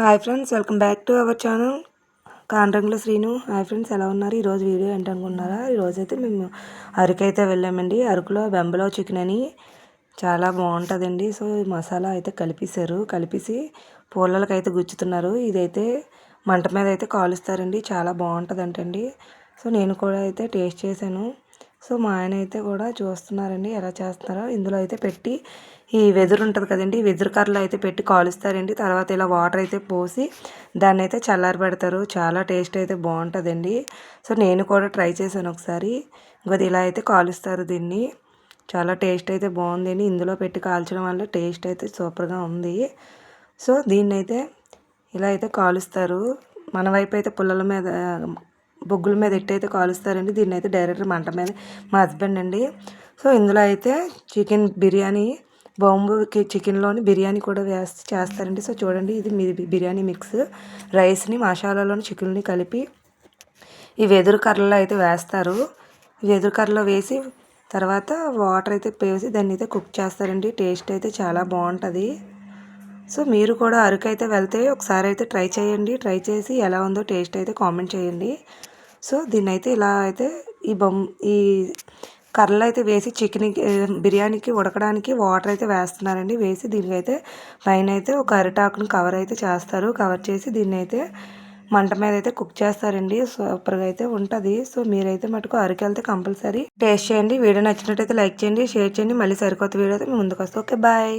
Hi friends welcome back to our channel. Kandrangula Srinu. Hi friends ఎలా ఉన్నారు? ఈరోజు video ఏంటనుకున్నారా ఈరోజు అయితే మేము అరకు అయితే వెళ్ళామండి. అరకులో బెంబలో చికెన్ అని చాలా బాగుంటుందండి. సో ఈ మసాలా అయితే కలిపేశారు. కలిపేసి పూలలకు అయితే గుచ్చుతున్నారు. ఇదైతే మంట మీద అయితే కాలుస్తారండి. చాలా బాగుంటుందంటండి. సో నేను కూడా అయితే టేస్ట్ చేశాను. సో మా ఆయన అయితే కూడా చూస్తున్నారండి ఎలా చేస్తున్నారో. ఇందులో అయితే పెట్టి ఈ వెదురు ఉంటుంది కదండి వెదురు కర్రలు అయితే పెట్టి కాలుస్తారండి. తర్వాత ఇలా వాటర్ అయితే పోసి దాన్ని అయితే చల్లారి పెడతారు. చాలా టేస్ట్ అయితే బాగుంటుందండి. సో నేను కూడా ట్రై చేశాను ఒకసారి. ఇంకోది ఇలా అయితే కాలుస్తారు దీన్ని. చాలా టేస్ట్ అయితే బాగుందండి. ఇందులో పెట్టి కాల్చడం వల్ల టేస్ట్ అయితే సూపర్గా ఉంది. సో దీన్ని అయితే ఇలా అయితే కాలుస్తారు. మన వైపు అయితే పుల్లల మీద బొగ్గుల మీద ఎట్టయితే కాలుస్తారండి దీన్ని అయితే డైరెక్ట్ మంట మీద మా హస్బెండ్ అండి. సో ఇందులో అయితే చికెన్ బిర్యానీ బాంబు చికెన్లోని బిర్యానీ కూడా వేస్తే చేస్తారండి. సో చూడండి ఇది మీ బిర్యానీ మిక్స్. రైస్ని మసాలాలోని చికెన్ని కలిపి ఈ వెదురు కర్రలో అయితే వేస్తారు. వెదురు కర్రలో వేసి తర్వాత వాటర్ అయితే వేసి దాన్ని అయితే కుక్ చేస్తారండి. టేస్ట్ అయితే చాలా బాగుంటుంది. సో మీరు కూడా అరకు అయితే వెళ్తే ఒకసారి అయితే ట్రై చేయండి. ట్రై చేసి ఎలా ఉందో టేస్ట్ అయితే కామెంట్ చేయండి. సో దీన్ని అయితే ఇలా అయితే ఈ బొమ్మ ఈ కర్రలు అయితే వేసి చికెన్ బిర్యానీకి ఉడకడానికి వాటర్ అయితే వేస్తున్నారండి. వేసి దీనికైతే పైన అయితే ఒక అరిటాకుని కవర్ అయితే చేస్తారు. కవర్ చేసి దీన్ని అయితే మంట మీద అయితే కుక్ చేస్తారండి. సూపర్గా అయితే ఉంటుంది. సో మీరైతే మటుకు అరికెళ్తే కంపల్సరీ టేస్ట్ చేయండి. వీడియో నచ్చినట్టయితే లైక్ చేయండి షేర్ చేయండి. మళ్ళీ సరికొత్త వీడియో అయితే ముందుకు వస్తే. Okay bye.